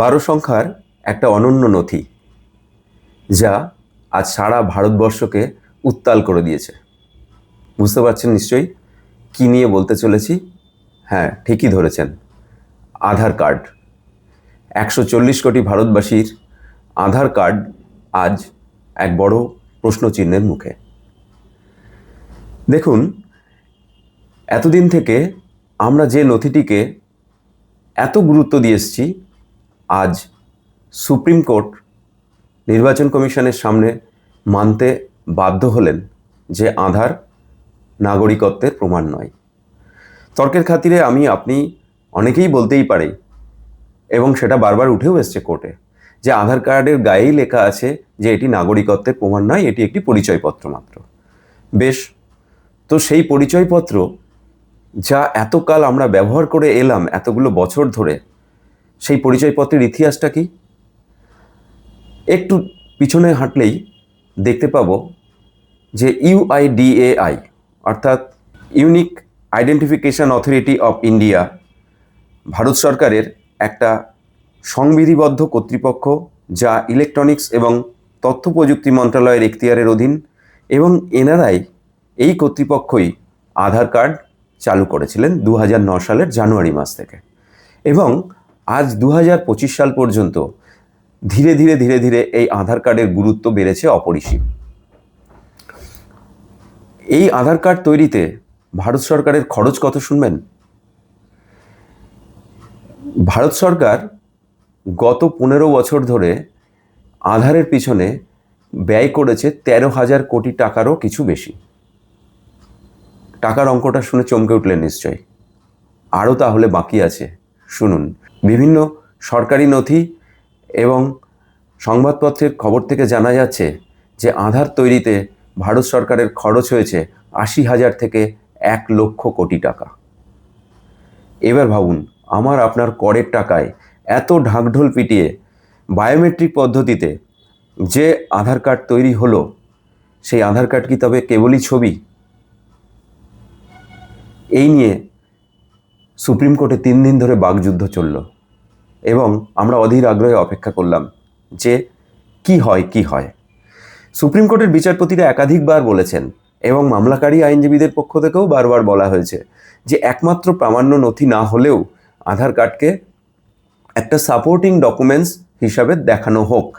বারো সংখ্যার একটা অনন্য নথি, যা আজ সারা ভারতবর্ষকে উত্তাল করে দিয়েছে। বুঝতে পারছেন নিশ্চয়ই? কী নিয়ে বলতে চলেছি? হ্যাঁ ঠিকই ধরেছেন। আধার কার্ড। একশো চল্লিশ কোটি ভারতবাসীর আধার কার্ড আজ এক বড় প্রশ্নচিহ্নের মুখে। দেখুন, এতদিন থেকে আমরা যে নথিটিকে এত গুরুত্ব দিয়ে এসেছি আজ সুপ্রিম কোর্ট নির্বাচন কমিশনের সামনে মানতে বাধ্য হলেন যে আধার নাগরিকত্বের প্রমাণ নয়। তর্কের খাতিরে আমি, আপনি অনেকেই বলতেই পারি, এবং সেটা বারবার উঠেও এসছে কোর্টে, যে আধার কার্ডের গায়েই লেখা আছে যে এটি নাগরিকত্বের প্রমাণ নয়, এটি একটি পরিচয়পত্র মাত্র। বেশ, তো সেই পরিচয়পত্র যা এতকাল আমরা ব্যবহার করে এলাম এতগুলো বছর ধরে সেই পরিচয়পত্রের ইতিহাসটা কি? একটু পিছনে হাঁটলেই দেখতে পাবো যে ইউআইডিএআই অর্থাৎ unique identification authority of India, Bharat সরকারের একটা সংবিধিবদ্ধ কর্তৃপক্ষ যা ইলেকট্রনিক্স এবং তথ্য প্রযুক্তি মন্ত্রণালয়ের এখতিয়ারের অধীন এবং এনারাই এই কর্তৃপক্ষই আধার কার্ড চালু করেছিলেন দু সালের জানুয়ারি মাস থেকে। এবং আজ দু হাজার পঁচিশ সাল পর্যন্ত ধীরে ধীরে ধীরে ধীরে এই আধার কার্ডের গুরুত্ব বেড়েছে অপরিসীম। এই আধার কার্ড তৈরিতে ভারত সরকারের খরচ কত শুনবেন? ভারত সরকার গত পনেরো বছর ধরে আধারের পিছনে ব্যয় করেছে তেরো হাজার কোটি টাকারও কিছু বেশি। টাকার অঙ্কটা শুনে চমকে উঠলেন নিশ্চয় আরও তাহলে বাকি আছে। শুনুন বিভিন্ন সরকারি নথি এবং সংবাদপত্রের খবর থেকে জানা যাচ্ছে যে আধার তৈরিতে ভারত সরকারের খরচ হয়েছে আশি হাজার থেকে এক লক্ষ কোটি টাকা। এবার ভাবুন, আমার আপনার করের টাকায় এত ঢাকঢোল পিটিয়ে বায়োমেট্রিক পদ্ধতিতে যে আধার কার্ড তৈরি হলো, সেই আধার কার্ড কি তবে কেবলই ছবি? এই নিয়ে সুপ্রিম কোর্টে তিন দিন ধরে বাগযুদ্ধ চলল। এবং আমরা অধীর আগ্রহে অপেক্ষা করলাম যে কি হয় কি হয়। সুপ্রিম কোর্টের বিচারপতিরা একাধিকবার বলেছেন এবং মামলাকারী আইনজীবীদের পক্ষ থেকেও বারবার বলা হয়েছে যে একমাত্র প্রামাণ্য নথি না হলেও আধার কার্ডকে একটা সাপোর্টিং ডকুমেন্টস হিসাবে দেখানো হোক।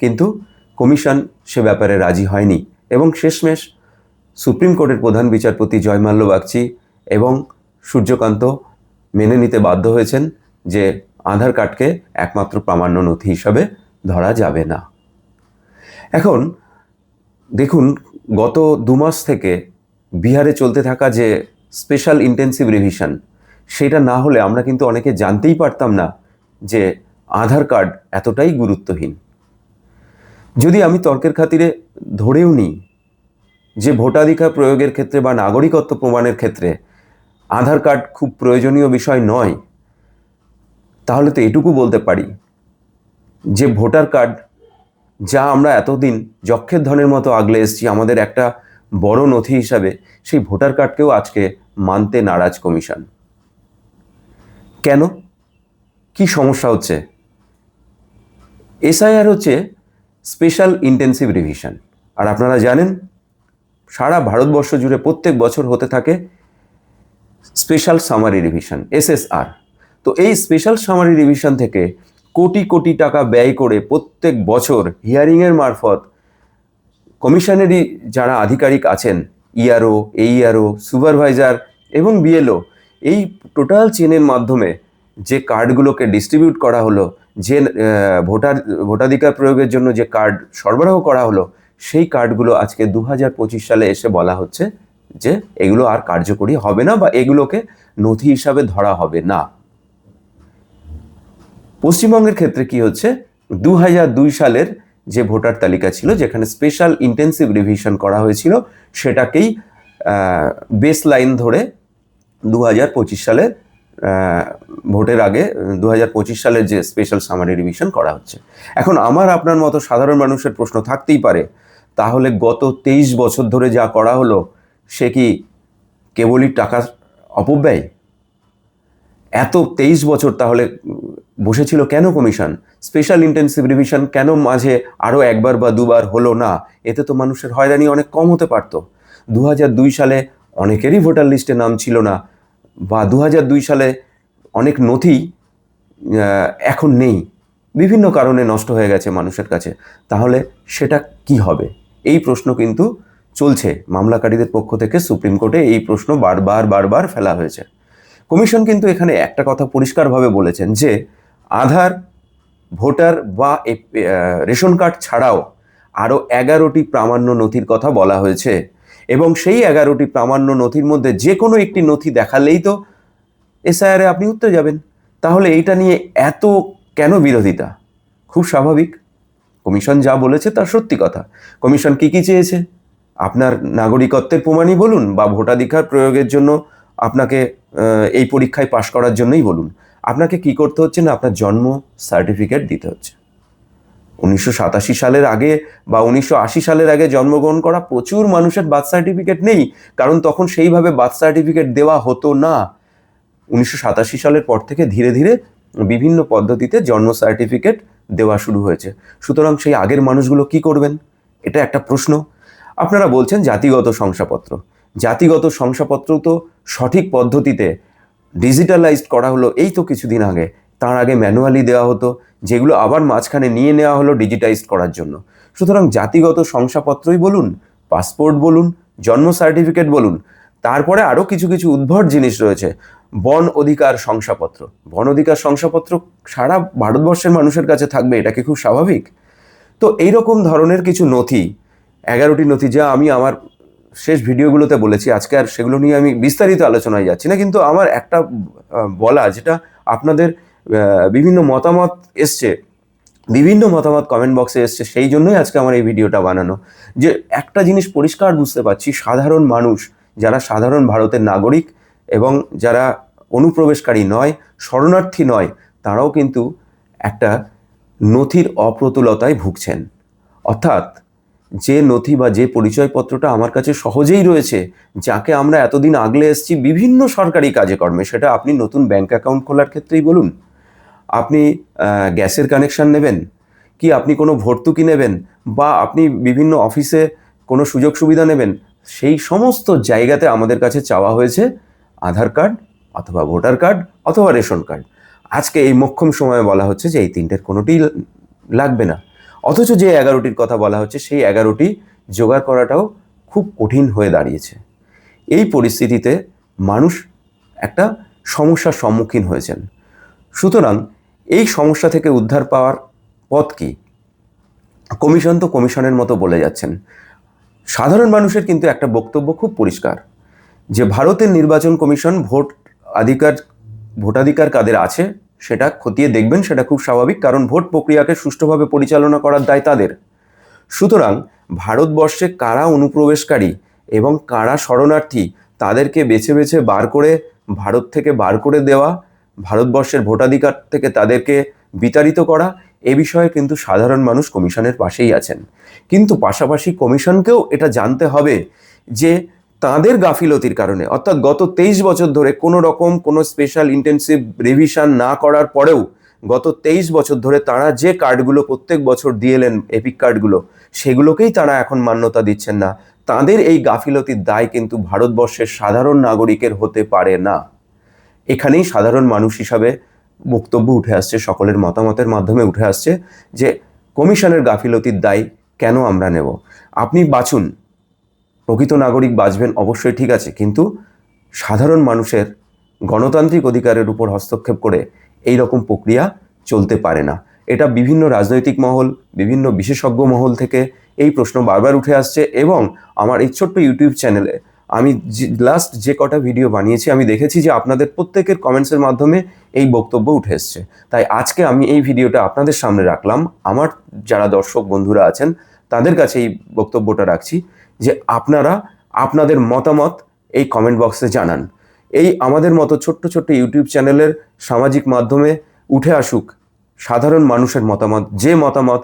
কিন্তু কমিশন সে ব্যাপারে রাজি হয়নি এবং শেষমেশ সুপ্রিম কোর্টের প্রধান বিচারপতি জয়মাল্য বাগচি এবং সূর্যকান্ত মেনে নিতে বাধ্য হয়েছেন যে আধার কার্ডকে একমাত্র প্রামাণ্য নথি হিসাবে ধরা যাবে না। এখন দেখুন, গত দু মাস থেকে বিহারে চলতে থাকা যে স্পেশাল ইন্টেন্সিভ রিভিশন সেটা না হলে আমরা কিন্তু অনেকে জানতেই পারতাম না যে আধার কার্ড এতটাই গুরুত্বহীন। যদি আমি তর্কের খাতিরে ধরেও নিই যে ভোটাধিকার প্রয়োগের ক্ষেত্রে বা নাগরিকত্ব প্রমাণের ক্ষেত্রে আধার কার্ড খুব প্রয়োজনীয় বিষয় নয় তাহলে তো এটুকু বলতে পারি যে ভোটার কার্ড, যা আমরা এতদিন যক্ষের ধনের মতো আগলে এসেছি, আমাদের একটা বড় নথি হিসাবে সেই ভোটার কার্ডকেও আজকে মানতে নারাজ কমিশন। কেন? কি সমস্যা হচ্ছে? এসআইআর হচ্ছে স্পেশাল ইন্টেন্সিভ রিভিশন। আর আপনারা জানেন, সারা ভারতবর্ষ জুড়ে প্রত্যেক বছর হতে থাকে স্পেশাল সামারি রিভিশন, এসএসআর। তো এই স্পেশাল সামারি রিভিশন থেকে কোটি কোটি টাকা ব্যয় করে প্রত্যেক বছর হিয়ারিংয়ের মারফত কমিশনেরই যারা আধিকারিক আছেন ইআরও এইআরও সুপারভাইজার এবং বিএলও এই টোটাল চেনের মাধ্যমে যে কার্ডগুলোকে ডিস্ট্রিবিউট করা হলো, যে ভোটার, ভোটাধিকার প্রয়োগের জন্য যে কার্ড সরবরাহ করা হলো, সেই কার্ডগুলো আজকে দু হাজার পঁচিশ সালে এসে বলা হচ্ছে যে এগুলো আর কার্যকরী হবে না বা এগুলোকে নথি হিসাবে ধরা হবে না। পশ্চিমবঙ্গের ক্ষেত্রে কি হচ্ছে? দু দুই সালের যে ভোটার তালিকা ছিল, যেখানে স্পেশাল ইন্টেন্সিভ রিভিশন করা হয়েছিল, সেটাকেই বেস লাইন ধরে দু পঁচিশ সালের ভোটের আগে দু পঁচিশ সালের যে স্পেশাল সামারি রিভিশন করা হচ্ছে। এখন আমার আপনার মতো সাধারণ মানুষের প্রশ্ন থাকতেই পারে, তাহলে গত তেইশ বছর ধরে যা করা হলো, সে কি কেবলই টাকা অপব্যয়? এত তেইশ বছর তাহলে বসেছিল কেন কমিশন? স্পেশাল ইন্টেন্সিভ রিভিশন কেন মাঝে আরও একবার বা দুবার হলো না? এতে তো মানুষের হয়রানি অনেক কম হতে পারতো। দু দুই সালে অনেকেরই ভোটার লিস্টে নাম ছিল না বা দু দুই সালে অনেক নথি এখন নেই। বিভিন্ন কারণে নষ্ট হয়ে গেছে মানুষের কাছে। তাহলে সেটা কি হবে? এই প্রশ্ন কিন্তু চলছে। মামলাকারীদের পক্ষ থেকে সুপ্রিম কোর্টে এই প্রশ্ন বারবার বারবার ফেলা হয়েছে। কমিশন কিন্তু এখানে একটা কথা পরিষ্কারভাবে বলেছেন যে আধার, ভোটার বা রেশন কার্ড ছাড়াও আরও এগারোটি প্রামাণ্য নথির কথা বলা হয়েছে এবং সেই এগারোটি প্রামাণ্য নথির মধ্যে যে কোনো একটি নথি দেখালেই তো এসআইআরে আপনি উত্তরে যাবেন। তাহলে এইটা নিয়ে এত কেন বিরোধিতা? খুব স্বাভাবিক। কমিশন যা বলেছে তা সত্যি কথা। কমিশন কি কি চেয়েছে? আপনার নাগরিকত্বের প্রমাণই বলুন বা ভোটাধিকার প্রয়োগের জন্য আপনাকে এই পরীক্ষায় পাশ করার জন্যই বলুন। আপনাকে কি করতে হচ্ছে না? আপনার জন্ম সার্টিফিকেট দিতে হচ্ছে। উনিশশো সাতাশি সালের আগে বা উনিশশো আশি সালের আগে জন্মগ্রহণ করা প্রচুর মানুষের বার্থ সার্টিফিকেট নেই, কারণ তখন সেইভাবে বার্থ সার্টিফিকেট দেওয়া হতো না। উনিশশো সাতাশি সালের পর থেকে ধীরে ধীরে বিভিন্ন পদ্ধতিতে জন্ম সার্টিফিকেট দেওয়া শুরু হয়েছে। সুতরাং সেই আগের মানুষগুলো কি করবেন? এটা একটা প্রশ্ন। আপনারা বলছেন জাতিগত শংসাপত্র। জাতিগত শংসাপত্র তো সঠিক পদ্ধতিতে ডিজিটালাইজড করা হলো, এই তো কিছুদিন আগে। তার আগে ম্যানুয়ালি দেওয়া হতো, যেগুলো আবার মাঝখানে নিয়ে নেওয়া হলো ডিজিটাইজড করার জন্য। সুতরাং জাতিগত শংসাপত্রই বলুন পাসপোর্ট বলুন, জন্ম সার্টিফিকেট বলুন, তারপরে আরও কিছু কিছু উদ্ভট জিনিস রয়েছে। বন অধিকার শংসাপত্র। বন অধিকার শংসাপত্র সারা ভারতবর্ষের মানুষের কাছে থাকবে, এটা কি খুব স্বাভাবিক? তো এইরকম ধরনের কিছু নথি, এগারোটি নথি, যা আমি আমার শেষ ভিডিওগুলোতে বলেছি, আজকে আর সেগুলো নিয়ে আমি বিস্তারিত আলোচনায় যাচ্ছি না, কিন্তু আমার একটা বলা যেটা আপনাদের বিভিন্ন মতামত এসছে, বিভিন্ন মতামত কমেন্ট বক্সে এসছে, সেই জন্যই আজকে আমার এই ভিডিওটা বানানো। যে একটা জিনিস পরিষ্কার বুঝতে পারছি, সাধারণ মানুষ, যারা সাধারণ ভারতের নাগরিক এবং যারা অনুপ্রবেশকারী নয়, শরণার্থী নয়, তারাও কিন্তু একটা নথির অপ্রতুলতায় ভুগছেন। অর্থাৎ যে নথি বা যে পরিচয়পত্রটা আমার কাছে সহজেই রয়েছে, যাকে আমরা এতদিন আগলে এসেছি বিভিন্ন সরকারি কাজে কর্মে, সেটা আপনি নতুন ব্যাংক অ্যাকাউন্ট খোলার ক্ষেত্রেই বলুন। আপনি গ্যাসের কানেকশান নেবেন, কি আপনি কোনো ভর্তুকি নেবেন, বা আপনি বিভিন্ন অফিসে কোনো সুযোগ সুবিধা নেবেন, সেই সমস্ত জায়গাতে আমাদের কাছে চাওয়া হয়েছে আধার কার্ড অথবা ভোটার কার্ড অথবা রেশন কার্ড। আজকে এই মোক্ষম সময়ে বলা হচ্ছে যে এই তিনটের কোনোটিই লাগবে না। অথচ যে এগারোটির কথা বলা হচ্ছে, সেই এগারোটি জোগাড় করাটাও খুব কঠিন হয়ে দাঁড়িয়েছে। এই পরিস্থিতিতে মানুষ একটা সমস্যার সম্মুখীন হয়েছেন। সুতরাং এই সমস্যা থেকে উদ্ধার পাওয়ার পথ কি? কমিশন তো কমিশনের মতো বলে যাচ্ছেন। সাধারণ মানুষের কিন্তু একটা বক্তব্য খুব পরিষ্কার, যে ভারতের নির্বাচন কমিশন ভোট অধিকার ভোটাধিকার কাদের আছে? সেটা খতিয়ে দেখবেন, সেটা খুব স্বাভাবিক, কারণ ভোট প্রক্রিয়াকে সুষ্ঠুভাবে পরিচালনা করার দায় তাদের। সুতরাং ভারতবর্ষে কারা অনুপ্রবেশকারী এবং কারা শরণার্থী, তাদেরকে বেছে বেছে বার করে ভারত থেকে বার করে দেওয়া, ভারতবর্ষের ভোটাধিকার থেকে তাদেরকে বিতাড়িত করা, এ বিষয়ে কিন্তু সাধারণ মানুষ কমিশনের পাশেই আছেন। কিন্তু পাশাপাশি কমিশনকেও এটা জানতে হবে যে তাদের গাফিলতির কারণে, অর্থাৎ গত তেইশ বছর ধরে কোনো রকম কোনো স্পেশাল ইন্টেন্সিভ রিভিশন না করার পরেও গত তেইশ বছর ধরে তারা যে কার্ডগুলো প্রত্যেক বছর দিয়ে এলেন এপিক কার্ডগুলো সেগুলোকেই তারা এখন মান্যতা দিচ্ছেন না। তাদের এই গাফিলতির দায় কিন্তু ভারতবর্ষের সাধারণ নাগরিকের হতে পারে না। এখানেই সাধারণ মানুষ হিসাবে বক্তব্য উঠে আসছে, সকলের মতামতের মাধ্যমে উঠে আসছে যে, কমিশনের গাফিলতির দায় কেন আমরা নেব? আপনি বাঁচুন প্রকৃত নাগরিক বাঁচবেন অবশ্যই ঠিক আছে, কিন্তু সাধারণ মানুষের গণতান্ত্রিক অধিকারের উপর হস্তক্ষেপ করে এই রকম প্রক্রিয়া চলতে পারে না। এটা বিভিন্ন রাজনৈতিক মহল, বিভিন্ন বিশেষজ্ঞ মহল থেকে এই প্রশ্ন বারবার উঠে আসছে এবং আমার এই ছোট্ট ইউটিউব চ্যানেলে আমি লাস্ট যে কটা ভিডিও বানিয়েছি, আমি দেখেছি যে আপনাদের প্রত্যেকের কমেন্টসের মাধ্যমে এই বক্তব্য উঠে এসছে। তাই আজকে আমি এই ভিডিওটা আপনাদের সামনে রাখলাম। আমার যারা দর্শক বন্ধুরা আছেন তাদের কাছে এই বক্তব্যটা রাখছি যে আপনারা আপনাদের মতামত এই কমেন্ট বক্সে জানান। এই আমাদের মতো ছোট্ট ছোট্ট ইউটিউব চ্যানেলের সামাজিক মাধ্যমে উঠে আসুক সাধারণ মানুষের মতামত, যে মতামত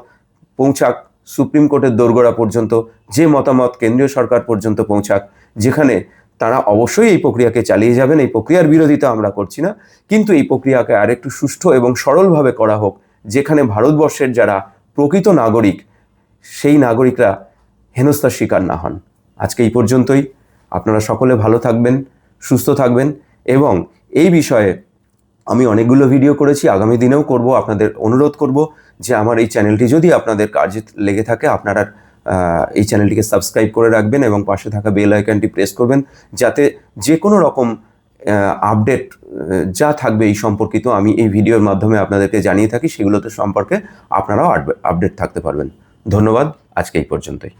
পৌঁছাক সুপ্রিম কোর্টের দোরগোড়া পর্যন্ত, যে মতামত কেন্দ্রীয় সরকার পর্যন্ত পৌঁছাক, যেখানে তারা অবশ্যই এই প্রক্রিয়াকে চালিয়ে যাবেন, এই প্রক্রিয়ার বিরোধিতা আমরা করছি না, কিন্তু এই প্রক্রিয়াকে আরেকটু সুষ্ঠু এবং সরলভাবে করা হোক, যেখানে ভারতবর্ষের যারা প্রকৃত নাগরিক সেই নাগরিকরা হেনস্থার শিকার না হন। আজকে এই পর্যন্তই। আপনারা সকলে ভালো থাকবেন, সুস্থ থাকবেন এবং এই বিষয়ে আমি অনেকগুলো ভিডিও করেছি, আগামী দিনেও করব, আপনাদের অনুরোধ করব যে আমার এই চ্যানেলটি যদি আপনাদের কাজে লেগে থাকে, আপনারা এই চ্যানেলটিকে সাবস্ক্রাইব করে রাখবেন এবং পাশে থাকা বেল আইকনটি প্রেস করবেন যাতে যে কোনো রকম আপডেট যা থাকবে এই সম্পর্কিত আমি এই ভিডিওর মাধ্যমে আপনাদেরকে জানিয়ে থাকি, সেগুলোতে সম্পর্কে আপনারাও আপডেট থাকতে পারবেন। ধন্যবাদ আজকে এই পর্যন্তই।